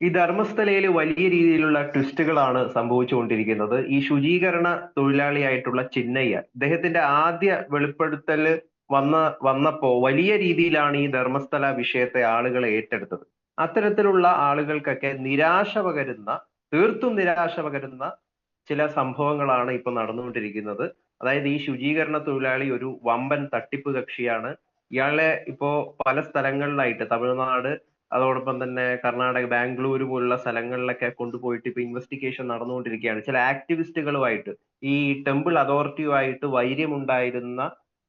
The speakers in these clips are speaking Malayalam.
ഈ ധർമ്മസ്ഥലയിൽ വലിയ രീതിയിലുള്ള ട്വിസ്റ്റുകളാണ് സംഭവിച്ചുകൊണ്ടിരിക്കുന്നത്. ഈ ശുചീകരണ തൊഴിലാളിയായിട്ടുള്ള ചിന്നയ്യ അദ്ദേഹത്തിന്റെ ആദ്യ വെളിപ്പെടുത്തൽ വന്ന വന്നപ്പോ വലിയ രീതിയിലാണ് ഈ ധർമ്മസ്ഥല വിഷയത്തെ ആളുകൾ ഏറ്റെടുത്തത്. അത്തരത്തിലുള്ള ആളുകൾക്കൊക്കെ നിരാശ പകരുന്ന തീർത്തും നിരാശ പകരുന്ന ചില സംഭവങ്ങളാണ് ഇപ്പൊ നടന്നുകൊണ്ടിരിക്കുന്നത്. അതായത് ഈ ശുചീകരണ തൊഴിലാളി ഒരു വമ്പൻ തട്ടിപ്പ് കക്ഷിയാണ് ഇയാളെ ഇപ്പോ പല സ്ഥലങ്ങളിലായിട്ട് തമിഴ്നാട് അതോടൊപ്പം തന്നെ കർണാടക ബാംഗ്ലൂർ പോലുള്ള സ്ഥലങ്ങളിലൊക്കെ കൊണ്ടുപോയിട്ട് ഇപ്പൊ ഇൻവെസ്റ്റിഗേഷൻ നടന്നുകൊണ്ടിരിക്കുകയാണ്. ചില ആക്ടിവിസ്റ്റുകളുമായിട്ട് ഈ ടെമ്പിൾ അതോറിറ്റിയുമായിട്ട് വൈര്യമുണ്ടായിരുന്ന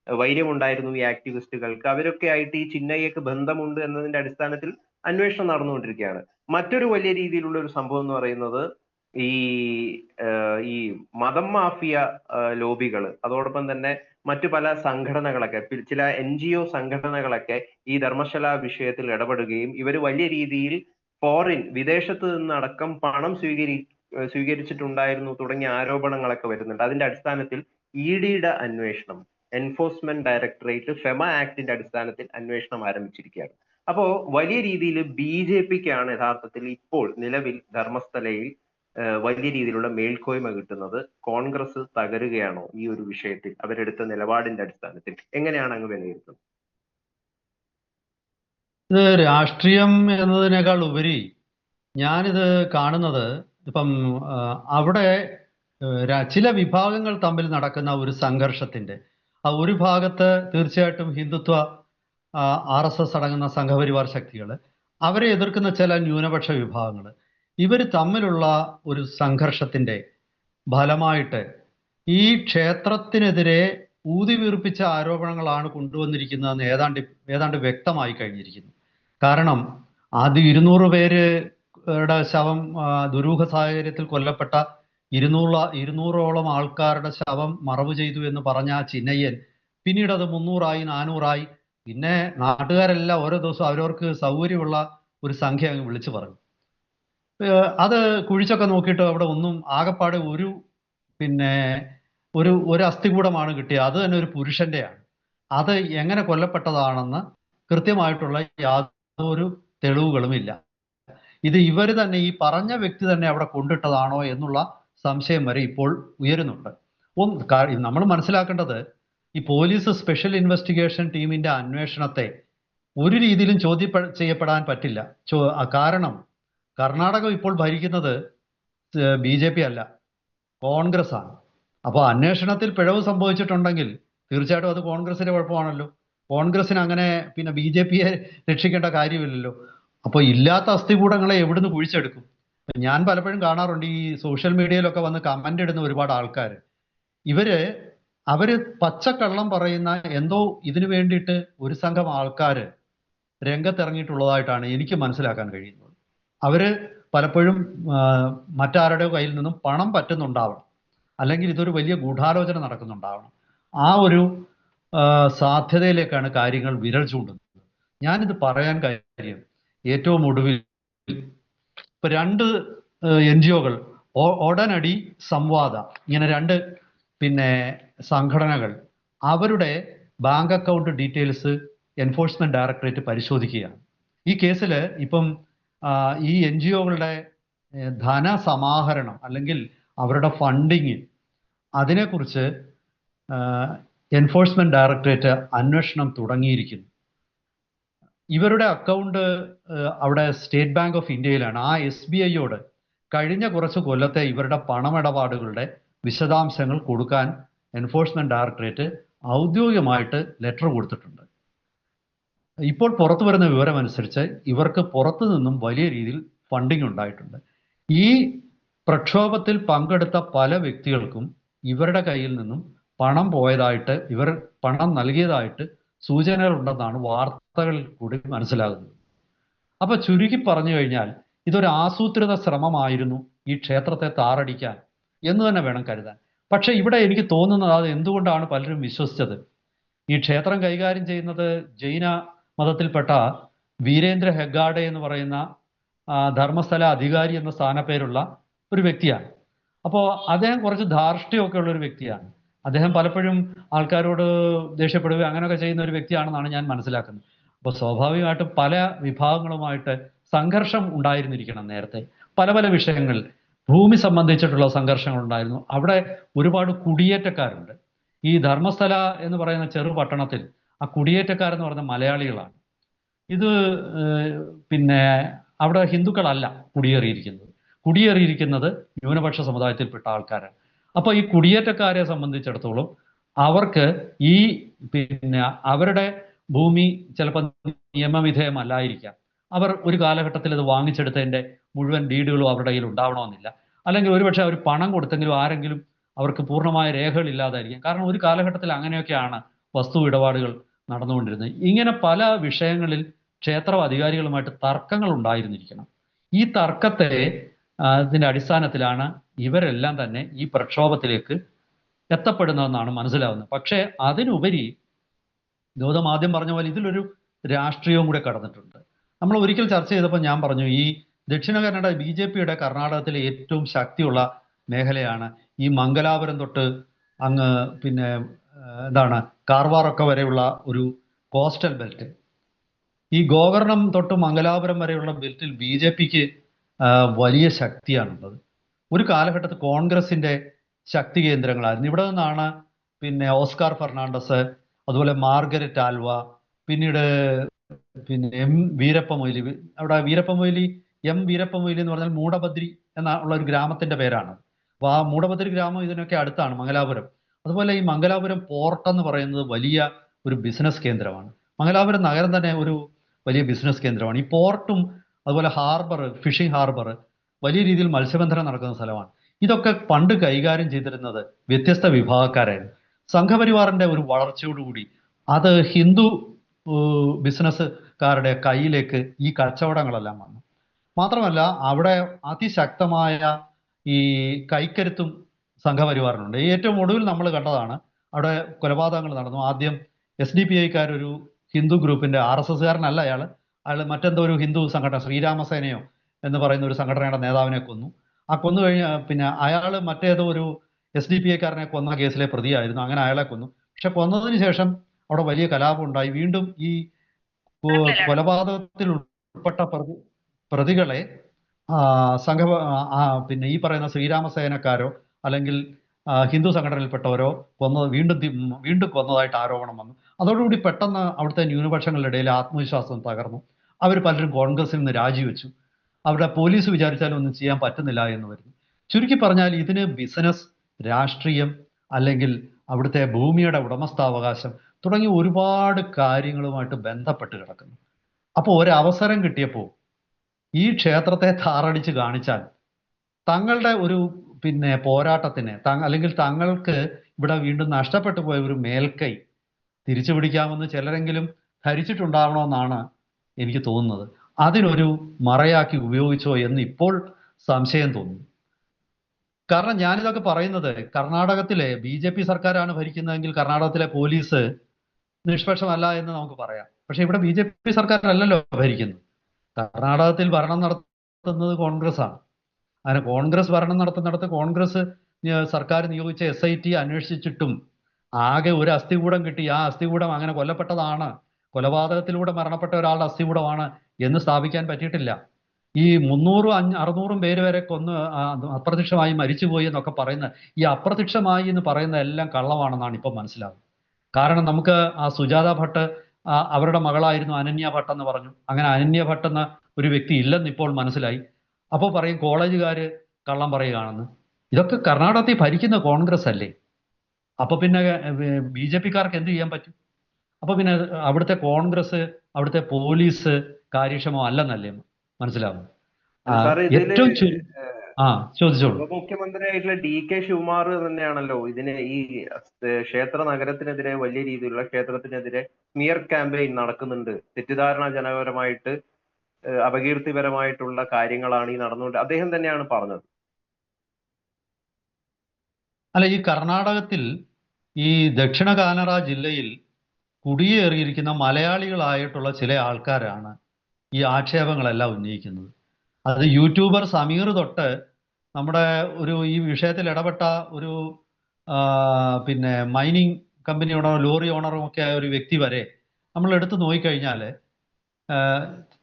വൈര്യമുണ്ടായിരുന്നു ഈ ആക്ടിവിസ്റ്റുകൾക്ക് അവരൊക്കെ ആയിട്ട് ഈ ചിന്നയ്യക്ക് ബന്ധമുണ്ട് എന്നതിന്റെ അടിസ്ഥാനത്തിൽ അന്വേഷണം നടന്നുകൊണ്ടിരിക്കുകയാണ്. മറ്റൊരു വലിയ രീതിയിലുള്ള ഒരു സംഭവം എന്ന് പറയുന്നത് ഈ ഈ മതം മാഫിയ ലോബികൾ അതോടൊപ്പം തന്നെ മറ്റു പല സംഘടനകളൊക്കെ ചില എൻ ജി ഒ സംഘടനകളൊക്കെ ഈ ധർമ്മശാല വിഷയത്തിൽ ഇടപെടുകയും ഇവർ വലിയ രീതിയിൽ ഫോറിൻ വിദേശത്ത് നിന്നടക്കം പണം സ്വീകരി സ്വീകരിച്ചിട്ടുണ്ടായിരുന്നു തുടങ്ങിയ ആരോപണങ്ങളൊക്കെ വരുന്നുണ്ട്. അതിന്റെ അടിസ്ഥാനത്തിൽ ഇ ഡിയുടെ അന്വേഷണം എൻഫോഴ്സ്മെന്റ് ഡയറക്ടറേറ്റ് ഫെമ ആക്ടിന്റെ അടിസ്ഥാനത്തിൽ അന്വേഷണം ആരംഭിച്ചിരിക്കുകയാണ്. അപ്പോ വലിയ രീതിയിൽ ബി ജെ പിക്കാണ് യഥാർത്ഥത്തിൽ ഇപ്പോൾ നിലവിൽ ധർമ്മസ്ഥലയിൽ വലിയ രീതിയിലുള്ള മേൽക്കോയ്മ കിട്ടുന്നത് കോൺഗ്രസ് തകരുകയാണോ ഈ ഒരു വിഷയത്തിൽ? അവരെടുത്ത നിലപാടിന്റെ അടിസ്ഥാനത്തിൽ എങ്ങനെയാണ് അങ്ങ് വിലയിരുത്തുന്നത്? ഇത് രാഷ്ട്രീയം എന്നതിനേക്കാൾ ഉപരി ഞാനിത് കാണുന്നത് ഇപ്പം അവിടെ ചില വിഭാഗങ്ങൾ തമ്മിൽ നടക്കുന്ന ഒരു സംഘർഷത്തിന്റെ ആ ഒരു ഭാഗത്ത് തീർച്ചയായിട്ടും ഹിന്ദുത്വ ആർ എസ് എസ് അടങ്ങുന്ന സംഘപരിവാർ ശക്തികൾ അവരെ എതിർക്കുന്ന ചില ന്യൂനപക്ഷ വിഭാഗങ്ങൾ ഇവർ തമ്മിലുള്ള ഒരു സംഘർഷത്തിന്റെ ഫലമായിട്ട് ഈ ക്ഷേത്രത്തിനെതിരെ ഊതിവീർപ്പിച്ച ആരോപണങ്ങളാണ് കൊണ്ടുവന്നിരിക്കുന്നതെന്ന് ഏതാണ്ട് ഏതാണ്ട് വ്യക്തമായി കഴിഞ്ഞിരിക്കുന്നു. കാരണം ആദ്യം ഇരുന്നൂറ് പേരുടെ ശവം ദുരൂഹ സാഹചര്യത്തിൽ കൊല്ലപ്പെട്ട ഇരുന്നൂറ് ഇരുന്നൂറോളം ആൾക്കാരുടെ ശവം മറവ് ചെയ്തു എന്ന് പറഞ്ഞ ആ ചിന്നയ്യൻ പിന്നീട് അത് മുന്നൂറായി നാനൂറായി. പിന്നെ നാട്ടുകാരെല്ലാം ഓരോ ദിവസവും അവരവർക്ക് സൗകര്യമുള്ള ഒരു സംഖ്യ അങ്ങ് വിളിച്ചു പറഞ്ഞു. അത് കുഴിച്ചൊക്കെ നോക്കിയിട്ട് അവിടെ ഒന്നും ആകപ്പാടെ ഒരു പിന്നെ ഒരു ഒരു അസ്ഥികൂടമാണ് കിട്ടിയത്. അത് തന്നെ ഒരു പുരുഷന്റെയാണ്. അത് എങ്ങനെ കൊല്ലപ്പെട്ടതാണെന്ന് കൃത്യമായിട്ടുള്ള യാതൊരു തെളിവുകളുമില്ല. ഇത് ഇവർ തന്നെ ഈ പറഞ്ഞ വ്യക്തി തന്നെ അവിടെ കൊണ്ടിട്ടതാണോ എന്നുള്ള സംശയം വരെ ഇപ്പോൾ ഉയരുന്നുണ്ട്. നമ്മൾ മനസ്സിലാക്കേണ്ടത് ഈ പോലീസ് സ്പെഷ്യൽ ഇൻവെസ്റ്റിഗേഷൻ ടീമിന്റെ അന്വേഷണത്തെ ഒരു രീതിയിലും ചോദ്യം ചെയ്യപ്പെടാൻ പറ്റില്ല. കാരണം കർണാടക ഇപ്പോൾ ഭരിക്കുന്നത് ബി ജെ പി അല്ല കോൺഗ്രസ് ആണ് അപ്പോൾ അന്വേഷണത്തിൽ പിഴവ് സംഭവിച്ചിട്ടുണ്ടെങ്കിൽ തീർച്ചയായിട്ടും അത് കോൺഗ്രസിന്റെ കുഴപ്പമാണല്ലോ. കോൺഗ്രസിന് അങ്ങനെ പിന്നെ ബി ജെ പിയെ രക്ഷിക്കേണ്ട കാര്യമില്ലല്ലോ. അപ്പോൾ ഇല്ലാത്ത അസ്ഥികൂടങ്ങളെ എവിടുന്ന് കുഴിച്ചെടുക്കും? ഞാൻ പലപ്പോഴും കാണാറുണ്ട് ഈ സോഷ്യൽ മീഡിയയിലൊക്കെ വന്ന് കമന്റ് ഇടുന്ന ഒരുപാട് ആൾക്കാർ ഇവർ അവർ പച്ചക്കള്ളം പറയുന്ന എന്തോ ഇതിനു വേണ്ടിയിട്ട് ഒരു സംഘം ആൾക്കാർ രംഗത്തിറങ്ങിയിട്ടുള്ളതായിട്ടാണ് എനിക്ക് മനസ്സിലാക്കാൻ കഴിയുന്നത്. അവർ പലപ്പോഴും മറ്റാരുടെയോ കയ്യിൽ നിന്നും പണം പറ്റുന്നുണ്ടാവണം. അല്ലെങ്കിൽ ഇതൊരു വലിയ ഗൂഢാലോചന നടക്കുന്നുണ്ടാവണം. ആ ഒരു സാധ്യതയിലേക്കാണ് കാര്യങ്ങൾ വിരൽ ചൂണ്ടുന്നത്. ഞാനിത് പറയാൻ കാര്യം ഏറ്റവും ഒടുവിൽ ഇപ്പൊ രണ്ട് എൻ ജി ഒകൾ ഉടനടി സംവാദ ഇങ്ങനെ രണ്ട് പിന്നെ സംഘടനകൾ അവരുടെ bank account details enforcement directorate പരിശോധിക്കുകയാണ്. ഈ കേസിൽ ഇപ്പം ഈ എൻ ജി ഒകളുടെ ധനസമാഹരണം അല്ലെങ്കിൽ അവരുടെ ഫണ്ടിങ് അതിനെക്കുറിച്ച് എൻഫോഴ്സ്മെന്റ് ഡയറക്ടറേറ്റ് അന്വേഷണം തുടങ്ങിയിരിക്കുന്നു. ഇവരുടെ അക്കൗണ്ട് അവിടെ സ്റ്റേറ്റ് ബാങ്ക് ഓഫ് ഇന്ത്യയിലാണ്. ആ എസ് ബി ഐയോട് കഴിഞ്ഞ കുറച്ച് കൊല്ലത്തെ ഇവരുടെ പണമിടപാടുകളുടെ വിശദാംശങ്ങൾ കൊടുക്കാൻ എൻഫോഴ്സ്മെന്റ് ഡയറക്ടറേറ്റ് ഔദ്യോഗികമായിട്ട് ലെറ്റർ കൊടുത്തിട്ടുണ്ട്. ഇപ്പോൾ പുറത്തു വരുന്ന വിവരമനുസരിച്ച് ഇവർക്ക് പുറത്തു നിന്നും വലിയ രീതിയിൽ ഫണ്ടിങ് ഉണ്ടായിട്ടുണ്ട്. ഈ പ്രക്ഷോഭത്തിൽ പങ്കെടുത്ത പല വ്യക്തികൾക്കും ഇവരുടെ കയ്യിൽ നിന്നും പണം പോയതായിട്ട് ഇവർ പണം നൽകിയതായിട്ട് സൂചനകൾ ഉണ്ടെന്നാണ് വാർത്തകളിൽ കൂടി മനസ്സിലാകുന്നത്. അപ്പൊ ചുരുക്കി പറഞ്ഞു കഴിഞ്ഞാൽ ഇതൊരു ആസൂത്രിത ശ്രമമായിരുന്നു ഈ ക്ഷേത്രത്തെ താറടിക്കാൻ എന്ന് തന്നെ വേണം കരുതാൻ. പക്ഷെ ഇവിടെ എനിക്ക് തോന്നുന്നത് അത് എന്തുകൊണ്ടാണ് പലരും വിശ്വസിച്ചത്? ഈ ക്ഷേത്രം കൈകാര്യം ചെയ്യുന്നത് ജൈന മതത്തിൽപ്പെട്ട വീരേന്ദ്ര ഹെഗാഡെ എന്ന് പറയുന്ന ധർമ്മസ്ഥല അധികാരി എന്ന സ്ഥാനപ്പേരുള്ള ഒരു വ്യക്തിയാണ്. അപ്പോൾ അദ്ദേഹം കുറച്ച് ധാർഷ്ട്യമൊക്കെ ഉള്ള ഒരു വ്യക്തിയാണ്. അദ്ദേഹം പലപ്പോഴും ആൾക്കാരോട് ദേഷ്യപ്പെടുക അങ്ങനെയൊക്കെ ചെയ്യുന്ന ഒരു വ്യക്തിയാണെന്നാണ് ഞാൻ മനസ്സിലാക്കുന്നത്. അപ്പോൾ സ്വാഭാവികമായിട്ടും പല വിഭാഗങ്ങളുമായിട്ട് സംഘർഷം ഉണ്ടായിരുന്നിരിക്കണം നേരത്തെ. പല പല വിഷയങ്ങൾ ഭൂമി സംബന്ധിച്ചിട്ടുള്ള സംഘർഷങ്ങൾ ഉണ്ടായിരുന്നു അവിടെ ഒരുപാട് കുടിയേറ്റക്കാരുണ്ട്. ഈ ധർമ്മസ്ഥല എന്ന് പറയുന്ന ചെറു പട്ടണത്തിൽ ആ കുടിയേറ്റക്കാരെന്ന് പറഞ്ഞ മലയാളികളാണ്. ഇത് പിന്നെ അവിടെ ഹിന്ദുക്കളല്ല കുടിയേറിയിരിക്കുന്നത്. കുടിയേറിയിരിക്കുന്നത് ന്യൂനപക്ഷ സമുദായത്തിൽപ്പെട്ട ആൾക്കാരാണ്. അപ്പോൾ ഈ കുടിയേറ്റക്കാരെ സംബന്ധിച്ചിടത്തോളം അവർക്ക് ഈ പിന്നെ അവരുടെ ഭൂമി ചിലപ്പോൾ നിയമവിധേയമല്ലായിരിക്കാം. അവർ ഒരു കാലഘട്ടത്തിൽ ഇത് വാങ്ങിച്ചെടുത്തതിന്റെ മുഴുവൻ ഡീഡുകളും അവരുടെ കയ്യിൽ ഉണ്ടാവണമെന്നില്ല. അല്ലെങ്കിൽ ഒരുപക്ഷെ അവർ പണം കൊടുത്തെങ്കിലും ആരെങ്കിലും അവർക്ക് പൂർണമായ രേഖകൾ ഇല്ലാതായിരിക്കും കാരണം ഒരു കാലഘട്ടത്തിൽ അങ്ങനെയൊക്കെയാണ് വസ്തു ഇടപാടുകൾ നടന്നുകൊണ്ടിരുന്നത്. ഇങ്ങനെ പല വിഷയങ്ങളിൽ ക്ഷേത്ര അധികാരികളുമായിട്ട് തർക്കങ്ങൾ ഉണ്ടായിരുന്നിരിക്കണം. ഈ തർക്കത്തെ അതിന്റെ അടിസ്ഥാനത്തിലാണ് ഇവരെല്ലാം തന്നെ ഈ പ്രക്ഷോഭത്തിലേക്ക് എത്തപ്പെടുന്നതെന്നാണ് മനസ്സിലാവുന്നത്. പക്ഷേ അതിനുപരി ഗൗതം ആദ്യം പറഞ്ഞ പോലെ ഇതിലൊരു രാഷ്ട്രീയവും കൂടെ കടന്നിട്ടുണ്ട്. നമ്മൾ ഒരിക്കൽ ചർച്ച ചെയ്തപ്പോൾ ഞാൻ പറഞ്ഞു ഈ ദക്ഷിണ കർണാടക ബി ജെ പിയുടെ കർണാടകത്തിലെ ഏറ്റവും ശക്തിയുള്ള മേഖലയാണ് ഈ മംഗലാപുരം തൊട്ട് അങ്ങ് പിന്നെ എന്താണ് കാർവാറൊക്കെ വരെയുള്ള ഒരു കോസ്റ്റൽ ബെൽറ്റ്. ഈ ഗോകർണം തൊട്ട് മംഗലാപുരം വരെയുള്ള ബെൽറ്റിൽ ബി ജെ പിക്ക് വലിയ ശക്തിയാണുള്ളത്. ഒരു കാലഘട്ടത്തിൽ കോൺഗ്രസിന്റെ ശക്തി കേന്ദ്രങ്ങളായിരുന്നു. ഇവിടെ നിന്നാണ് പിന്നെ ഓസ്കാർ ഫെർണാണ്ടസ് അതുപോലെ മാർഗരറ്റ് ആൽവ പിന്നീട് പിന്നെ എം വീരപ്പ മൊയ്ലി അവിടെ വീരപ്പ മൊയ്ലി എം വീരപ്പ മൊയ്ലി എന്ന് പറഞ്ഞാൽ മൂടബദ്രി എന്ന ഉള്ള ഒരു ഗ്രാമത്തിന്റെ പേരാണ്. അപ്പൊ ആ മൂടബദ്രി ഗ്രാമം ഇതിനൊക്കെ അടുത്താണ് മംഗലാപുരം. അതുപോലെ ഈ മംഗലാപുരം പോർട്ട് എന്ന് പറയുന്നത് വലിയ ഒരു ബിസിനസ് കേന്ദ്രമാണ്. മംഗലാപുരം നഗരം തന്നെ ഒരു വലിയ ബിസിനസ് കേന്ദ്രമാണ്. ഈ പോർട്ടും അതുപോലെ ഹാർബർ ഫിഷിംഗ് ഹാർബർ വലിയ രീതിയിൽ മത്സ്യബന്ധനം നടക്കുന്ന സ്ഥലമാണ്. ഇതൊക്കെ പണ്ട് കൈകാര്യം ചെയ്തിരുന്നത് വ്യത്യസ്ത വിഭാഗക്കാരായിരുന്നു. സംഘപരിവാറിന്റെ ഒരു വളർച്ചയോടുകൂടി അത് ഹിന്ദു ബിസിനസ്സുകാരുടെ കയ്യിലേക്ക് ഈ കച്ചവടങ്ങളെല്ലാം വന്നു. മാത്രമല്ല അവിടെ അതിശക്തമായ ഈ കൈക്കരുത്തും സംഘപരിവാറിനുണ്ട്. ഏറ്റവും ഒടുവിൽ നമ്മൾ കണ്ടതാണ് അവിടെ കൊലപാതകങ്ങൾ നടന്നു. ആദ്യം എസ് ഡി പി ഐക്കാരൊരു ഹിന്ദു ഗ്രൂപ്പിന്റെ ആർ എസ് എസ്കാരനല്ല അയാൾ അയാൾ മറ്റെന്തോ ഒരു ഹിന്ദു സംഘടന ശ്രീരാമസേനയോ എന്ന് പറയുന്ന ഒരു സംഘടനയുടെ നേതാവിനെ കൊന്നു. ആ കൊന്നു കഴിഞ്ഞ പിന്നെ അയാൾ മറ്റേതോ ഒരു എസ് ഡി പി ഐക്കാരനെ കൊന്ന കേസിലെ പ്രതിയായിരുന്നു. അങ്ങനെ അയാളെ കൊന്നു. പക്ഷെ കൊന്നതിന് ശേഷം അവിടെ വലിയ കലാപം ഉണ്ടായി. വീണ്ടും ഈ കൊലപാതകത്തിൽ ഉൾപ്പെട്ട പ്രതി പ്രതികളെ സംഘ പിന്നെ ഈ പറയുന്ന ശ്രീരാമസേനക്കാരോ അല്ലെങ്കിൽ ഹിന്ദു സംഘടനയിൽപ്പെട്ടവരോ കൊന്ന വീണ്ടും വീണ്ടും കൊന്നതായിട്ട് ആരോപണം വന്നു. അതോടുകൂടി പെട്ടെന്ന് അവിടുത്തെ ന്യൂനപക്ഷങ്ങളുടെ ഇടയിൽ ആത്മവിശ്വാസം തകർന്നു. അവർ പലരും കോൺഗ്രസിൽ നിന്ന് രാജിവെച്ചു. അവിടെ പോലീസ് വിചാരിച്ചാലും ഒന്നും ചെയ്യാൻ പറ്റുന്നില്ല എന്ന് വരുന്നു. ചുരുക്കി പറഞ്ഞാൽ ഇതിന് ബിസിനസ് രാഷ്ട്രീയം അല്ലെങ്കിൽ അവിടുത്തെ ഭൂമിയുടെ ഉടമസ്ഥാവകാശം തുടങ്ങി ഒരുപാട് കാര്യങ്ങളുമായിട്ട് ബന്ധപ്പെട്ട് കിടക്കുന്നു. അപ്പോൾ ഒരവസരം കിട്ടിയപ്പോൾ ഈ ക്ഷേത്രത്തെ താറടിച്ച് കാണിച്ചാൽ തങ്ങളുടെ ഒരു പിന്നെ പോരാട്ടത്തിന് അല്ലെങ്കിൽ തങ്ങൾക്ക് ഇവിടെ വീണ്ടും നഷ്ടപ്പെട്ടു പോയ ഒരു മേൽക്കൈ തിരിച്ചു പിടിക്കാമെന്ന് ചിലരെങ്കിലും ധരിച്ചിട്ടുണ്ടാവണമെന്നാണ് എനിക്ക് തോന്നുന്നത്. അതിനൊരു മറയാക്കി ഉപയോഗിച്ചോ എന്ന് ഇപ്പോൾ സംശയം തോന്നുന്നു കാരണം ഞാനിതൊക്കെ പറയുന്നത് കർണാടകത്തിലെ ബി ജെ പി സർക്കാരാണ് ഭരിക്കുന്നതെങ്കിൽ കർണാടകത്തിലെ പോലീസ് നിഷ്പക്ഷമല്ല എന്ന് നമുക്ക് പറയാം. പക്ഷെ ഇവിടെ ബി ജെ പി സർക്കാരല്ലല്ലോ ഭരിക്കുന്നത്. കർണാടകത്തിൽ ഭരണം നടത്തുന്നത് കോൺഗ്രസ് ആണ് അങ്ങനെ കോൺഗ്രസ് ഭരണം നടത്തുന്നിടത്ത് കോൺഗ്രസ് സർക്കാർ നിയോഗിച്ച എസ് ഐ ടി അന്വേഷിച്ചിട്ടും ആകെ ഒരു അസ്ഥികൂടം കിട്ടി. ആ അസ്ഥികൂടം അങ്ങനെ കൊല്ലപ്പെട്ടതാണ്. കൊലപാതകത്തിലൂടെ മരണപ്പെട്ട ഒരാളുടെ അസ്ഥികൂടമാണ് എന്ന് സ്ഥാപിക്കാൻ പറ്റിയിട്ടില്ല. ഈ മുന്നൂറും അഞ്ഞ അറുന്നൂറും പേര് വരെ കൊന്ന് അപ്രത്യക്ഷമായി മരിച്ചുപോയി എന്നൊക്കെ പറയുന്ന ഈ അപ്രത്യക്ഷമായി എന്ന് പറയുന്ന എല്ലാം കള്ളമാണെന്നാണ് ഇപ്പം മനസ്സിലാവുന്നത്. കാരണം നമുക്ക് ആ സുജാത ഭട്ട് അവരുടെ മകളായിരുന്നു അനന്യ ഭട്ട് എന്ന് പറഞ്ഞു. അങ്ങനെ അനന്യ ഭട്ടെന്ന ഒരു വ്യക്തി ഇല്ലെന്ന് ഇപ്പോൾ മനസ്സിലായി. അപ്പോൾ പറയും കോളേജുകാര് കള്ളം പറയുകയാണെന്ന്. ഇതൊക്കെ കർണാടകത്തിൽ ഭരിക്കുന്ന കോൺഗ്രസ് അല്ലേ അപ്പൊ പിന്നെ ബി ജെ പിക്കാർക്ക് എന്ത് ചെയ്യാൻ പറ്റും? അപ്പൊ പിന്നെ അവിടുത്തെ കോൺഗ്രസ് അവിടുത്തെ പോലീസ് കാര്യക്ഷമം അല്ലെന്നല്ലേ മനസ്സിലാവും ഏറ്റവും ആ ചോദിച്ചോളൂ. ഉപമുഖ്യമന്ത്രിയായിട്ടുള്ള ഡി കെ ശിവകുമാർ തന്നെയാണല്ലോ ഇതിന് ഈ ക്ഷേത്ര നഗരത്തിനെതിരെ വലിയ രീതിയിലുള്ള ക്ഷേത്രത്തിനെതിരെ സ്മിയർ ക്യാമ്പയിൻ നടക്കുന്നുണ്ട്. തെറ്റിദ്ധാരണാജനകപരമായിട്ട് ഏഹ്, അപകീർത്തിപരമായിട്ടുള്ള കാര്യങ്ങളാണ് ഈ നടന്നുകൊണ്ട് അദ്ദേഹം തന്നെയാണ് പറഞ്ഞത്. അല്ല ഈ കർണാടകത്തിൽ ഈ ദക്ഷിണ കാനറ ജില്ലയിൽ കുടിയേറിയിരിക്കുന്ന മലയാളികളായിട്ടുള്ള ചില ആൾക്കാരാണ് ഈ ആക്ഷേപങ്ങളെല്ലാം ഉന്നയിക്കുന്നത്. അത് യൂട്യൂബർ സമീർ തൊട്ട് നമ്മുടെ ഒരു ഈ വിഷയത്തിൽ ഇടപെട്ട ഒരു പിന്നെ മൈനിങ് കമ്പനി ഓണറും ലോറി ഓണറും ഒക്കെ ആയ ഒരു വ്യക്തി വരെ നമ്മൾ എടുത്തു നോക്കിക്കഴിഞ്ഞാൽ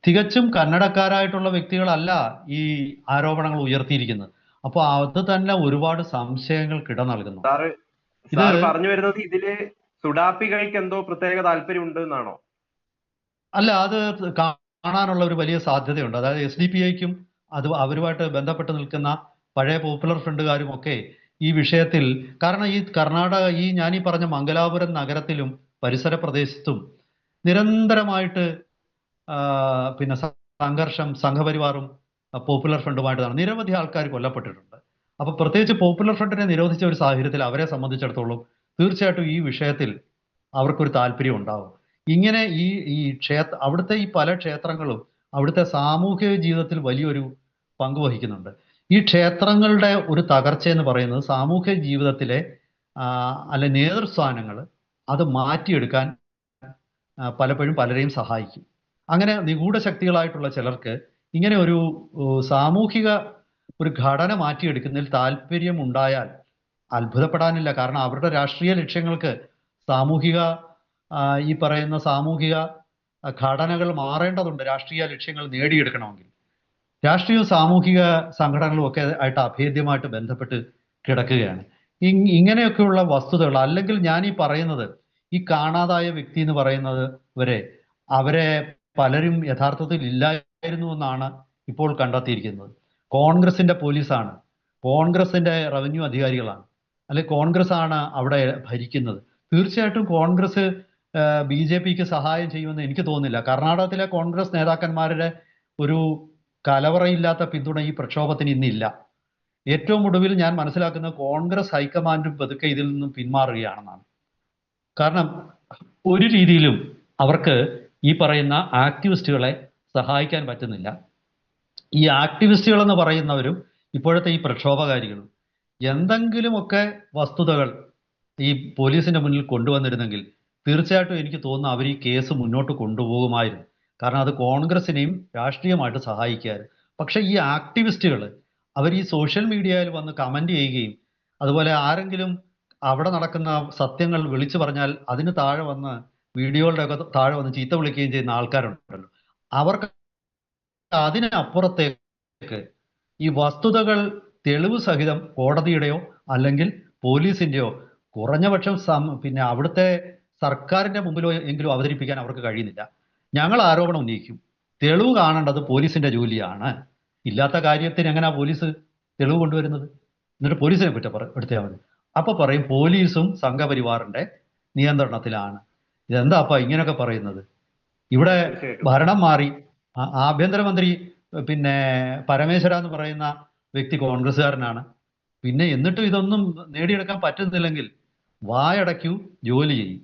തികച്ചും കന്നഡക്കാരായിട്ടുള്ള വ്യക്തികളല്ല ഈ ആരോപണങ്ങൾ ഉയർത്തിയിരിക്കുന്നത്. അപ്പൊ അത് തന്നെ ഒരുപാട് സംശയങ്ങൾ ഇട നൽകുന്നു. പറഞ്ഞു വരുന്നത് ഇതിൽ സുഡാപ്പികൾക്ക് എന്തോ പ്രത്യേക താല്പര്യമുണ്ട് എന്നാണോ? അല്ല അത് കാണാനുള്ള ഒരു വലിയ സാധ്യതയുണ്ട്. അതായത് എസ് ഡി പി ഐക്കും അത് അവരുമായിട്ട് ബന്ധപ്പെട്ട് നിൽക്കുന്ന പഴയ പോപ്പുലർ ഫ്രണ്ടുകാരും ഒക്കെ ഈ വിഷയത്തിൽ കാരണം ഈ കർണാടക ഈ ഞാൻ ഈ പറഞ്ഞ മംഗലാപുരം നഗരത്തിലും പരിസര പ്രദേശത്തും നിരന്തരമായിട്ട് പിന്നെ സംഘർഷം സംഘപരിവാറും പോപ്പുലർ ഫ്രണ്ടുമായിട്ട് നടന്നു. നിരവധി ആൾക്കാർ കൊല്ലപ്പെട്ടിട്ടുണ്ട്. അപ്പൊ പ്രത്യേകിച്ച് പോപ്പുലർ ഫ്രണ്ടിനെ നിരോധിച്ച ഒരു സാഹചര്യത്തിൽ അവരെ സംബന്ധിച്ചിടത്തോളം തീർച്ചയായിട്ടും ഈ വിഷയത്തിൽ അവർക്കൊരു താല്പര്യം ഉണ്ടാവും. ഇങ്ങനെ ഈ ഈ ക്ഷേത്ര അവിടുത്തെ ഈ പല ക്ഷേത്രങ്ങളും അവിടുത്തെ സാമൂഹിക ജീവിതത്തിൽ വലിയൊരു പങ്ക് വഹിക്കുന്നുണ്ട്. ഈ ക്ഷേത്രങ്ങളുടെ ഒരു തകർച്ച എന്ന് പറയുന്നത് സാമൂഹിക ജീവിതത്തിലെ അല്ലെ നേതൃസ്ഥാനങ്ങൾ അത് മാറ്റിയെടുക്കാൻ പലപ്പോഴും പലരെയും സഹായിക്കും. അങ്ങനെ നിഗൂഢ ശക്തികളായിട്ടുള്ള ചിലർക്ക് ഇങ്ങനെ ഒരു സാമൂഹിക ഒരു ഘടന മാറ്റിയെടുക്കുന്നതിൽ താല്പര്യം ഉണ്ടായാൽ അത്ഭുതപ്പെടാനില്ല. കാരണം അവരുടെ രാഷ്ട്രീയ ലക്ഷ്യങ്ങൾക്ക് സാമൂഹിക ഈ പറയുന്ന സാമൂഹിക ഘടനകൾ മാറേണ്ടതുണ്ട്. രാഷ്ട്രീയ ലക്ഷ്യങ്ങൾ നേടിയെടുക്കണമെങ്കിൽ. രാഷ്ട്രീയവും സാമൂഹിക സംഘടനകളും ഒക്കെ ആയിട്ട് അഭേദ്യമായിട്ട് ബന്ധപ്പെട്ട് കിടക്കുകയാണ്. ഇങ്ങനെയൊക്കെയുള്ള വസ്തുതകൾ അല്ലെങ്കിൽ ഞാൻ ഈ പറയുന്നത് ഈ കാണാതായ വ്യക്തി എന്ന് പറയുന്നത് വരെ അവരെ പലരും യഥാർത്ഥത്തിൽ ഇല്ലായിരുന്നു എന്നാണ് ഇപ്പോൾ കണ്ടെത്തിയിരിക്കുന്നത്. കോൺഗ്രസിന്റെ പോലീസാണ്. കോൺഗ്രസിന്റെ റവന്യൂ അധികാരികളാണ്. അല്ലെ കോൺഗ്രസ് ആണ് അവിടെ ഭരിക്കുന്നത്. തീർച്ചയായിട്ടും കോൺഗ്രസ് ബി ജെ പിക്ക് സഹായം ചെയ്യുമെന്ന് എനിക്ക് തോന്നുന്നില്ല. കർണാടകത്തിലെ കോൺഗ്രസ് നേതാക്കന്മാരുടെ ഒരു കലവറയില്ലാത്ത പിന്തുണ ഈ പ്രക്ഷോഭത്തിന് ഇന്നില്ല. ഏറ്റവും ഒടുവിൽ ഞാൻ മനസ്സിലാക്കുന്നത് കോൺഗ്രസ് ഹൈക്കമാൻഡും പതുക്കെ ഇതിൽ നിന്നും പിന്മാറുകയാണെന്നാണ്. കാരണം ഒരു രീതിയിലും അവർക്ക് ഈ പറയുന്ന ആക്ടിവിസ്റ്റുകളെ സഹായിക്കാൻ പറ്റുന്നില്ല. ഈ ആക്ടിവിസ്റ്റുകൾ എന്ന് പറയുന്നവരും ഇപ്പോഴത്തെ ഈ പ്രക്ഷോഭകാരികളും എന്തെങ്കിലുമൊക്കെ വസ്തുതകൾ ഈ പോലീസിന്റെ മുന്നിൽ കൊണ്ടുവന്നിരുന്നെങ്കിൽ തീർച്ചയായിട്ടും എനിക്ക് തോന്നുന്നു അവർ ഈ കേസ് മുന്നോട്ട് കൊണ്ടുപോകുമായിരുന്നു. കാരണം അത് കോൺഗ്രസിനെയും രാഷ്ട്രീയമായിട്ട് സഹായിക്കുകയായിരുന്നു. പക്ഷെ ഈ ആക്ടിവിസ്റ്റുകൾ അവർ ഈ സോഷ്യൽ മീഡിയയിൽ വന്ന് കമന്റ് ചെയ്യുകയും അതുപോലെ ആരെങ്കിലും അവിടെ നടക്കുന്ന സത്യങ്ങൾ വിളിച്ചു പറഞ്ഞാൽ അതിന് താഴെ വന്ന് വീഡിയോകളുടെ ഒക്കെ താഴെ വന്ന് ചീത്ത വിളിക്കുകയും ചെയ്യുന്ന ആൾക്കാരുണ്ടല്ലോ. അവർക്ക് അതിനപ്പുറത്തേക്ക് ഈ വസ്തുതകൾ തെളിവ് സഹിതം കോടതിയുടെയോ അല്ലെങ്കിൽ പോലീസിന്റെയോ കുറഞ്ഞപക്ഷം പിന്നെ അവിടുത്തെ സർക്കാരിന്റെ മുമ്പിലോ എങ്കിലും അവതരിപ്പിക്കാൻ അവർക്ക് കഴിയുന്നില്ല. ഞങ്ങൾ ആരോപണം ഉന്നയിക്കും. തെളിവ് കാണേണ്ടത് പോലീസിന്റെ ജോലിയാണ്. ഇല്ലാത്ത കാര്യത്തിന് എങ്ങനെയാ പോലീസ് തെളിവ് കൊണ്ടുവരുന്നത്? എന്നിട്ട് പോലീസിനെ കുറ്റം പറ മതി അപ്പൊ പറയും പോലീസും സംഘപരിവാറിന്റെ നിയന്ത്രണത്തിലാണ്. ഇതെന്താ അപ്പ ഇങ്ങനെയൊക്കെ പറയുന്നത്? ഇവിടെ ഭരണം മാറി. ആഭ്യന്തരമന്ത്രി പിന്നെ പരമേശ്വര എന്ന് പറയുന്ന വ്യക്തി കോൺഗ്രസ്സുകാരനാണ്. പിന്നെ എന്നിട്ടും ഇതൊന്നും നേടിയെടുക്കാൻ പറ്റുന്നില്ലെങ്കിൽ വായടയ്ക്കൂ ജോലി ചെയ്യും.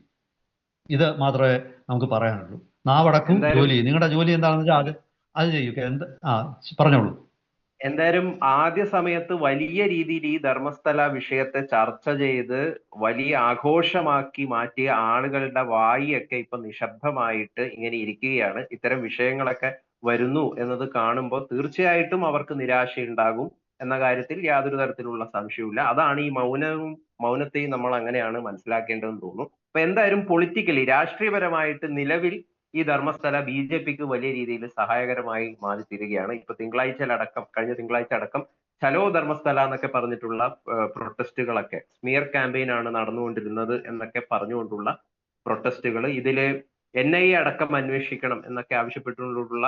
ഇത് മാത്രമേ നമുക്ക് പറയാനുള്ളൂ. നാവടക്കും ജോലി ചെയ്യും. നിങ്ങളുടെ ജോലി എന്താണെന്ന് വെച്ചാൽ അത് അത് ചെയ്യൂ. എന്ത്? ആ പറഞ്ഞോളൂ. എന്തായാലും ആദ്യ സമയത്ത് വലിയ രീതിയിൽ ഈ ധർമ്മസ്ഥല വിഷയത്തെ ചർച്ച ചെയ്ത് വലിയ ആഘോഷമാക്കി മാറ്റിയ ആളുകളുടെ വായിയൊക്കെ ഇപ്പൊ നിശബ്ദമായിട്ട് ഇങ്ങനെ ഇരിക്കുകയാണ്. ഇത്തരം വിഷയങ്ങളൊക്കെ വരുന്നു എന്നത് കാണുമ്പോൾ തീർച്ചയായിട്ടും അവർക്ക് നിരാശയുണ്ടാകും എന്ന കാര്യത്തിൽ യാതൊരു തരത്തിലുള്ള സംശയവുമില്ല. അതാണ് ഈ മൗനവും മൗനത്തെയും നമ്മൾ അങ്ങനെയാണ് മനസ്സിലാക്കേണ്ടതെന്ന് തോന്നുന്നു. അപ്പൊ എന്തായാലും പൊളിറ്റിക്കലി രാഷ്ട്രീയപരമായിട്ട് നിലവിൽ ഈ ധർമ്മസ്ഥല ബി ജെ പിക്ക് വലിയ രീതിയിൽ സഹായകരമായി മാറി തീരുകയാണ് ഇപ്പൊ തിങ്കളാഴ്ച അടക്കം കഴിഞ്ഞ തിങ്കളാഴ്ച അടക്കം ചലോ ധർമ്മസ്ഥല എന്നൊക്കെ പറഞ്ഞിട്ടുള്ള പ്രൊട്ടസ്റ്റുകളൊക്കെ സ്മിയർ ക്യാമ്പയിൻ ആണ് നടന്നുകൊണ്ടിരുന്നത് എന്നൊക്കെ പറഞ്ഞുകൊണ്ടുള്ള പ്രൊട്ടസ്റ്റുകൾ ഇതിൽ എൻ ഐ എ അടക്കം അന്വേഷിക്കണം എന്നൊക്കെ ആവശ്യപ്പെട്ടുകൊണ്ടുള്ള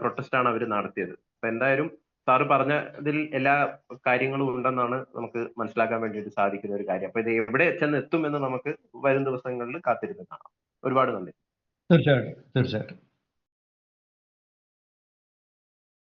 പ്രൊട്ടസ്റ്റ് ആണ് അവർ നടത്തിയത്. അപ്പൊ എന്തായാലും സാറ് പറഞ്ഞതിൽ എല്ലാ കാര്യങ്ങളും ഉണ്ടെന്നാണ് നമുക്ക് മനസ്സിലാക്കാൻ വേണ്ടിയിട്ട് സാധിക്കുന്ന ഒരു കാര്യം. അപ്പൊ ഇത് എവിടെ ചെന്ന് എത്തുമെന്ന് നമുക്ക് വരും ദിവസങ്ങളിൽ കാത്തിരുന്ന് കാണാം. ഒരുപാട് നന്ദി. തീർച്ചയായിട്ടും തീർച്ചയായിട്ടും